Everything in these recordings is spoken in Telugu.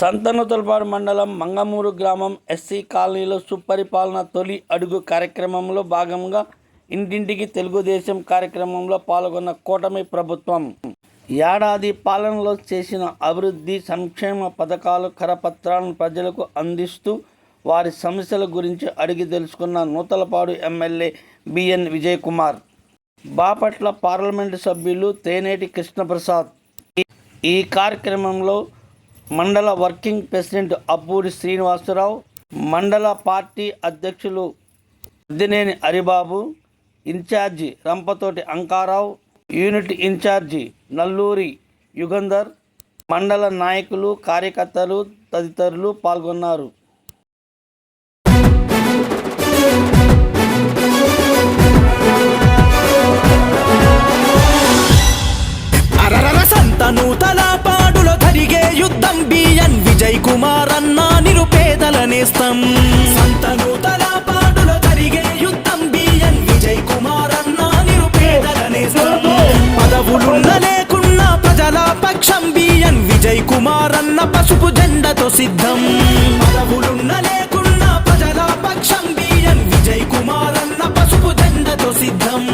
సంతనూతలపాడు మండలం మంగమూరు గ్రామం ఎస్సీ కాలనీలో సుపరిపాలన తొలి అడుగు కార్యక్రమంలో భాగంగా ఇంటింటికి తెలుగుదేశం కార్యక్రమంలో పాల్గొన్న కూటమి ప్రభుత్వం. ఏడాది పాలనలో చేసిన అభివృద్ధి సంక్షేమ పథకాలు కరపత్రాలను ప్రజలకు అందిస్తూ వారి సమస్యల గురించి అడిగి తెలుసుకున్న Nuthalapadu MLA BN Vijay Kumar Bapatla parliament సభ్యులు తేనేటి కృష్ణప్రసాద్. ఈ కార్యక్రమంలో మండల వర్కింగ్ ప్రెసిడెంట్ అప్పూరి శ్రీనివాసరావు మండల పార్టీ అధ్యక్షులు Addineni Haribabu incharge Rampathoti Ankarao unit incharge Nalluri Yugandhar మండల నాయకులు కార్యకర్తలు తదితరులు పాల్గొన్నారు. సంతనూతల పాడుల జరిగే యుద్ధం బిఎన్ విజయ్ కుమార్ అన్న నిరుపేదల నేస్తం సంతనూతల పాడులో జరిగే యుద్ధం బిఎన్ విజయ్ కుమార్ అన్న నిరుపేదల నేస్తం పదవులున్న లేకున్నా ప్రజల పక్షం బిఎన్ విజయ్ కుమార్ అన్న పసుపు జెండతో సిద్ధం. పదవులున్న లేకున్నా ప్రజల పక్షం బిఎన్ విజయ్ కుమార్ అన్న పసుపు జెండతో సిద్ధం.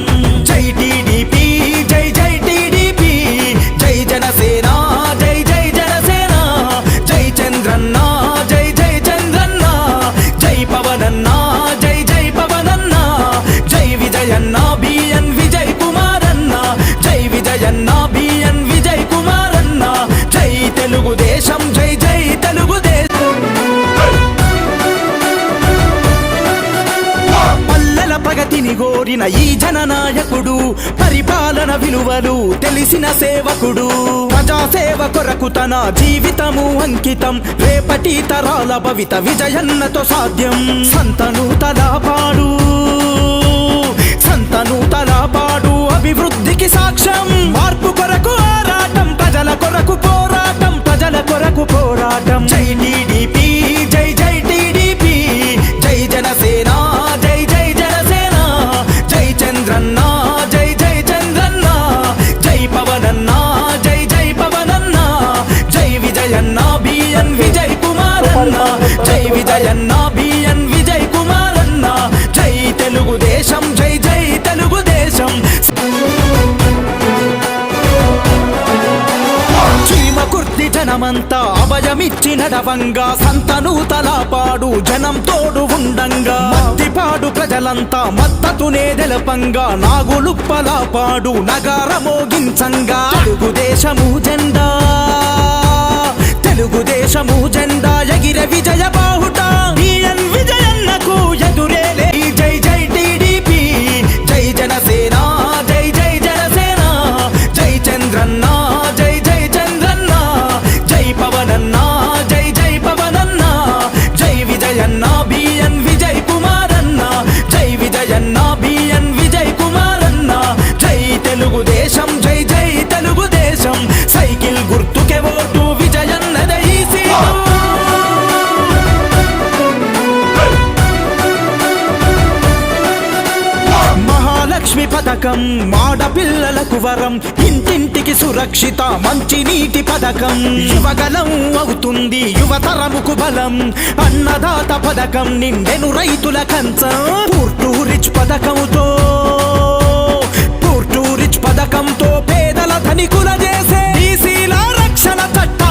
గోరిన ఈ జననాయకుడు పరిపాలన విలువలు తెలిసిన సేవకుడు. ప్రజాసేవ కొరకు తన జీవితము అంకితం రేపటి తరాల భవిత విజయన్నతో సాధ్యం. సంతను తలాపాడు సంతను తలాపాడు అభివృద్ధికి సాక్ష్యం. మార్పు జై బిఎన్ విజయ్ కుమారన్న. జై తెలుగుదేశం జై జై తెలుగుదేశం. కుర్తి జనమంతా అభయమిచ్చి నడవంగా సంతను తలపాడు జనం తోడు ఉండంగా. మత్తిపాడు ప్రజలంతా మత్తతునే తెలపంగా. నాగులుప్పలాపాడు నగార మోగించంగా. తెలుగుదేశము జెండా. తెలుగుదేశము జెండా ఎగిర విజయ బాహుట. విజయన్నకు ఎదురే మహాలక్ష్మి పథకం మాడపిల్లలకు వరం. ఇంటింటికి సురక్షిత మంచి నీటి పథకం యువగలం అవుతుంది యువతరముకు బలం. అన్నదాత పథకం నిండెను రైతుల కంచం. పూర్టు రిచ్ పథకంతో పూర్టు రిచ్ పథకంతో పేదల ధనికుల చేసే బీసీల రక్షణ చట్టం.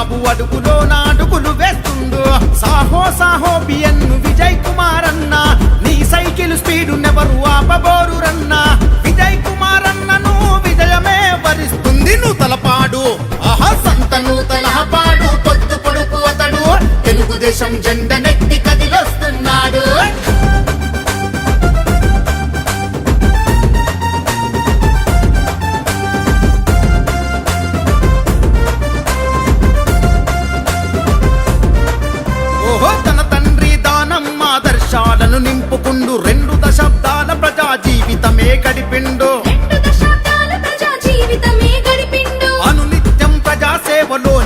బాబు అడుగులో నాడుగులు వేస్తుండు. సాహో సాహో బిఎన్ విజయ్ కుమార్ అన్న నీ సైకిల్ స్పీడు నెవరు ఆపబోరు రన్న విజయ్ కుమార్ అన్నను విజయమే వరిస్తుంది నూతలపాడు ఆహా సంతను నూతలహపాడు పొద్దు పొడుపు అతడు. తెలుగుదేశం జెండనే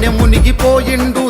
సేవలోనే మునిగిపోయిండు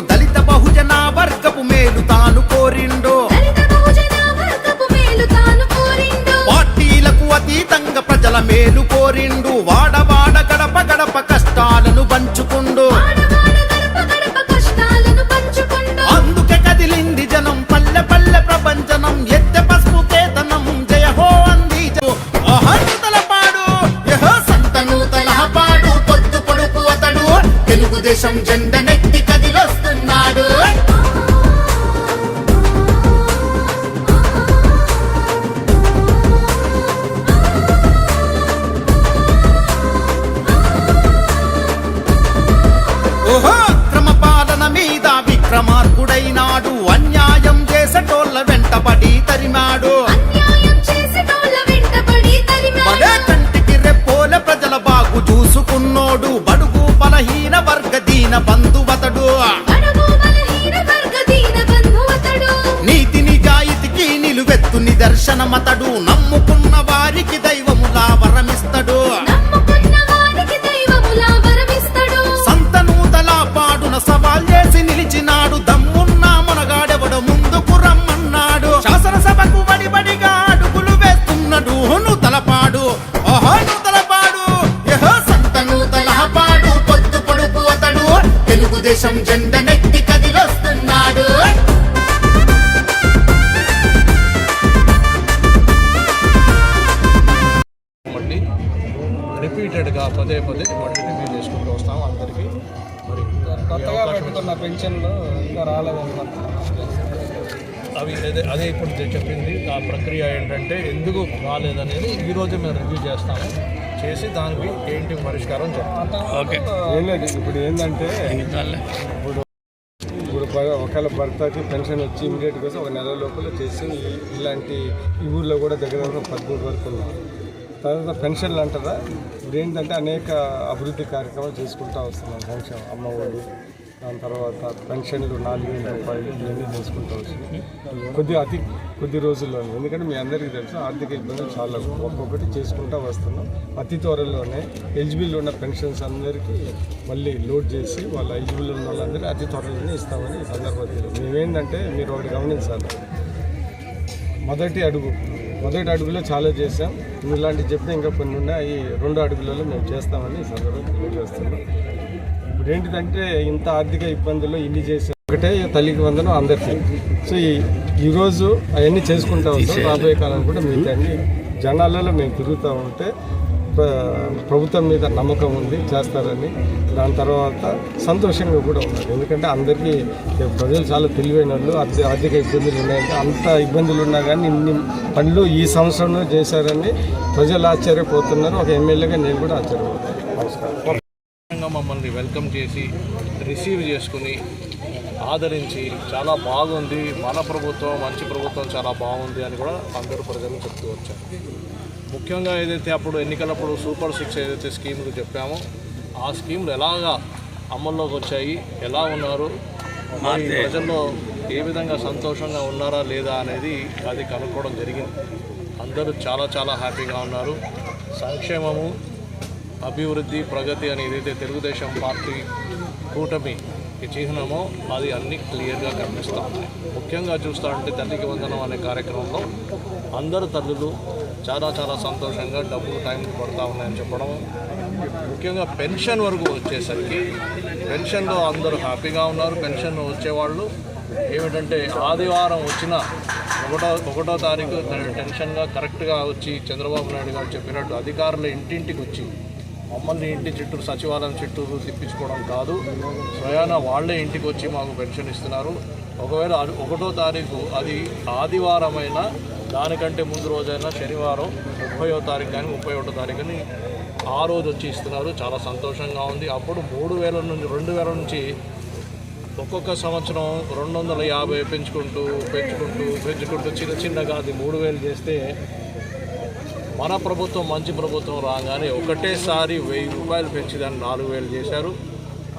తరిమాడు. అన్యాయం చేసేటోళ్ళ వెంటపడి తరిమాడు. కంటికి రెప్పోల ప్రజల బాగు చూసుకున్నోడు బడుగు బలహీన వర్గ దీన బంధువతడు. బడుగు బలహీన వర్గ దీన బంధువతడు. నీతి నిజాయితీకి నిలువెత్తు నిదర్శనమతడు. నమ్ముకున్న వారికి దైవములా వరమిస్తడు. తెలుగుదేశం జెండ కదిలొస్తున్నాడు. రిపీటెడ్గా పదే పదే వాటిని రివ్యూ చేసుకుంటూ వస్తాం అందరికీ. మరి కొత్తగా పెట్టుకున్న పెన్షన్లు ఇంకా రాలేదన్నమాట. అవి అదే అదే ఇప్పుడు చెప్పింది. ఆ ప్రక్రియ ఏంటంటే ఎందుకు రాలేదనేది ఈరోజు మేము రివ్యూ చేస్తాము. చేసి దానికి ఏంటి పరిష్కారం చెప్తాం ఓకే. ఏం లేదు ఇప్పుడు ఏంటంటే ఇప్పుడు భ- ఒకవేళ భర్తకి పెన్షన్ వచ్చి ఇమీడియట్గా వస్తే ఒక నెల లోపల చేసి ఇలాంటి ఈ ఊర్లో కూడా దగ్గర దగ్గర పదమూడు వరకు ఉన్నాయి. తర్వాత పెన్షన్లు అంటారా? ఇప్పుడు ఏంటంటే అనేక అభివృద్ధి కార్యక్రమాలు చేసుకుంటూ వస్తున్నాం సంక్షేమ అమ్మ ఒడి దాని తర్వాత పెన్షన్లు నాలుగు వేల రూపాయలు ఇవన్నీ చేసుకుంటూ వచ్చింది కొద్ది అతి కొద్ది రోజుల్లోనే ఎందుకంటే మీ అందరికీ తెలుసు ఆర్థిక ఇబ్బందులు చాలా ఒక్కొక్కటి చేసుకుంటూ వస్తున్నాం. అతి త్వరలోనే ఎలిజిబుల్ ఉన్న పెన్షన్స్ అందరికీ మళ్ళీ లోడ్ చేసి వాళ్ళ ఎలిజిబుల్ ఉన్న వాళ్ళందరికీ అతి త్వరలోనే ఇస్తామని ఈ సందర్భంగా మేమేంటంటే మీరు ఒకటి గమనించాలి. మొదటి అడుగు మొదటి అడుగులో చాలా చేసాం ఇలాంటివి చెప్తే ఇంకా కొన్ని ఉన్నాయి. ఈ రెండు అడుగులలో మేము చేస్తామని ఈ సందర్భంగా తెలియజేస్తున్నాం. ఇప్పుడు ఏంటిదంటే ఇంత ఆర్థిక ఇబ్బందుల్లో ఇన్ని చేసాం ఒకటే తల్లికి వందనం అందరికీ. సో ఈ ఈరోజు అవన్నీ చేసుకుంటా వస్తాం రాబోయే కాలం కూడా మిగతా జనాలలో మేము తిరుగుతూ ఉంటే ప్ర- ప్రభుత్వం మీద నమ్మకం ఉంది చేస్తారని. దాని తర్వాత సంతోషంగా కూడా ఉన్నారు ఎందుకంటే అందరికీ ప్రజలు చాలా తెలివైన వాళ్ళు ఆర్థి- ఆర్థిక ఇబ్బందులు ఉన్నాయంటే అంత ఇబ్బందులు ఉన్నా కానీ ఇన్ని పనులు ఈ సంవత్సరంలో చేశారని ప్రజలు ఆశ్చర్యపోతున్నారు. ఒక ఎమ్మెల్యేగా నేను కూడా ఆశ్చర్యపోతాను. నమస్కారం. వెల్కమ్ చేసి రిసీవ్ చేసుకుని ఆదరించి చాలా బాగుంది. మన ప్రభుత్వం మంచి ప్రభుత్వం చాలా బాగుంది అని కూడా అందరూ ప్రజలు చెప్తూ వచ్చారు. ముఖ్యంగా ఏదైతే అప్పుడు ఎన్నికలప్పుడు సూపర్ సిక్స్ ఏదైతే స్కీములు చెప్పామో ఆ స్కీములు ఎలాగా అమల్లోకి వచ్చాయి ఎలా ఉన్నారు ప్రజల్లో ఏ విధంగా సంతోషంగా ఉన్నారా లేదా అనేది అది కనుక్కోవడం జరిగింది. అందరూ చాలా చాలా హ్యాపీగా ఉన్నారు. సంక్షేమము అభివృద్ధి ప్రగతి అని ఏదైతే తెలుగుదేశం పార్టీ కూటమి చిహ్నమో అది అన్ని క్లియర్గా కనిపిస్తూ ఉన్నాయి. ముఖ్యంగా చూస్తారంటే తల్లికి వందనం అనే కార్యక్రమంలో అందరు తల్లులు చాలా చాలా సంతోషంగా డబ్బులు టైం పడతా ఉన్నాయని చెప్పడం. ముఖ్యంగా పెన్షన్ వరకు వచ్చేసరికి పెన్షన్లో అందరూ హ్యాపీగా ఉన్నారు. పెన్షన్ వచ్చేవాళ్ళు ఏమిటంటే ఆదివారం వచ్చిన ఒకటో ఒకటో తారీఖు టెన్షన్గా కరెక్ట్గా వచ్చి చంద్రబాబు నాయుడు గారు చెప్పినట్టు అధికారులు ఇంటింటికి వచ్చి మమ్మల్ని ఇంటి చుట్టూ సచివాలయం చుట్టూరు తిప్పించుకోవడం కాదు. స్వయాన వాళ్ళే ఇంటికి వచ్చి మాకు పెన్షన్ ఇస్తున్నారు. ఒకవేళ అది ఒకటో తారీఖు అది ఆదివారమైనా దానికంటే ముందు రోజైనా శనివారం ముప్పయో తారీఖు కానీ ముప్పై ఒకటో తారీఖుని ఆ రోజు వచ్చి ఇస్తున్నారు. చాలా సంతోషంగా ఉంది. అప్పుడు మూడు వేల నుంచి రెండు వేల నుంచి ఒక్కొక్క సంవత్సరం రెండు వందల యాభై పెంచుకుంటూ పెంచుకుంటూ పెంచుకుంటూ చిన్న చిన్నగా అది మూడు వేలు చేస్తే మన ప్రభుత్వం మంచి ప్రభుత్వం రాగానే ఒకటేసారి వెయ్యి రూపాయలు పెంచి దాన్ని నాలుగు వేలు చేశారు.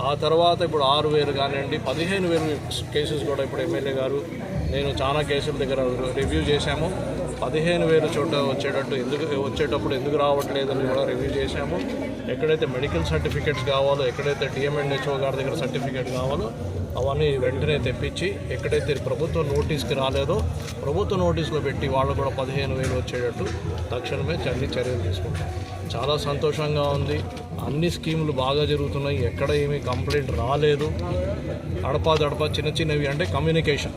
ఆ తర్వాత ఇప్పుడు ఆరు వేలు కానివ్వండి పదిహేను వేలు కేసెస్ కూడా ఇప్పుడు ఎమ్మెల్యే గారు నేను చాలా కేసుల దగ్గర రివ్యూ చేశాము. పదిహేను వేలు చోట వచ్చేటట్టు ఎందుకు వచ్చేటప్పుడు ఎందుకు రావట్లేదని కూడా రివ్యూ చేశాము. ఎక్కడైతే మెడికల్ సర్టిఫికేట్స్ కావాలో ఎక్కడైతే డిఎంఎన్హెచ్ఓ గారి దగ్గర సర్టిఫికేట్ కావాలో అవన్నీ వెంటనే తెప్పించి ఎక్కడైతే ప్రభుత్వ నోటీస్కి రాలేదో ప్రభుత్వ నోటీసులో పెట్టి వాళ్ళు కూడా పదిహేను వేలు వచ్చేటట్టు తక్షణమే చల్లి చర్యలు తీసుకుంటాం చాలా సంతోషంగా ఉంది. అన్ని స్కీములు బాగా జరుగుతున్నాయి. ఎక్కడ ఏమీ కంప్లైంట్ రాలేదు. అడపా దడప చిన్న చిన్నవి అంటే కమ్యూనికేషన్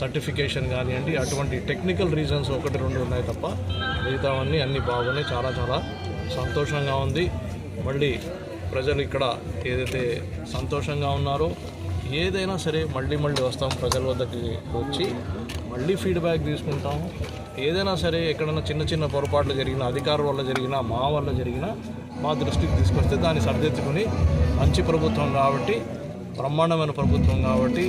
సర్టిఫికేషన్ కానివ్వండి అటువంటి టెక్నికల్ రీజన్స్ ఒకటి రెండు ఉన్నాయి తప్ప మిగతావన్నీ అన్నీ బాగున్నాయి. చాలా చాలా సంతోషంగా ఉంది. మళ్ళీ ప్రజలు ఇక్కడ ఏదైతే సంతోషంగా ఉన్నారో ఏదైనా సరే మళ్ళీ మళ్ళీ వస్తాం ప్రజల వద్దకి వచ్చి మళ్ళీ ఫీడ్బ్యాక్ తీసుకుంటాం ఏదైనా సరే ఎక్కడైనా చిన్న చిన్న పొరపాట్లు జరిగినా అధికారుల వల్ల జరిగినా మా వల్ల జరిగినా మా దృష్టికి తీసుకొస్తే దాన్ని సరిదిద్దుకుని మంచి ప్రభుత్వం కాబట్టి బ్రహ్మాండమైన ప్రభుత్వం కాబట్టి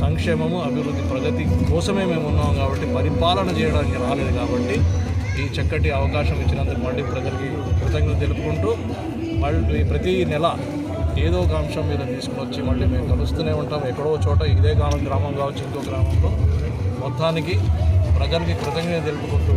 సంక్షేమము అభివృద్ధి ప్రగతి కోసమే మేము ఉన్నాం కాబట్టి పరిపాలన చేయడానికి రాలేదు కాబట్టి ఈ చక్కటి అవకాశం ఇచ్చినందుకు మళ్ళీ ప్రజలకి కృతజ్ఞత తెలుపుకుంటూ మళ్ళీ ప్రతి నెల ఏదో ఒక అంశం మీద తీసుకుని వచ్చి మళ్ళీ మేము కలుస్తూనే ఉంటాం. ఎక్కడో చోట ఇదే గ్రామం గ్రామం కావచ్చు ఇంకో గ్రామంలో. మొత్తానికి ప్రజలకి కృతజ్ఞత తెలుపుకుంటూ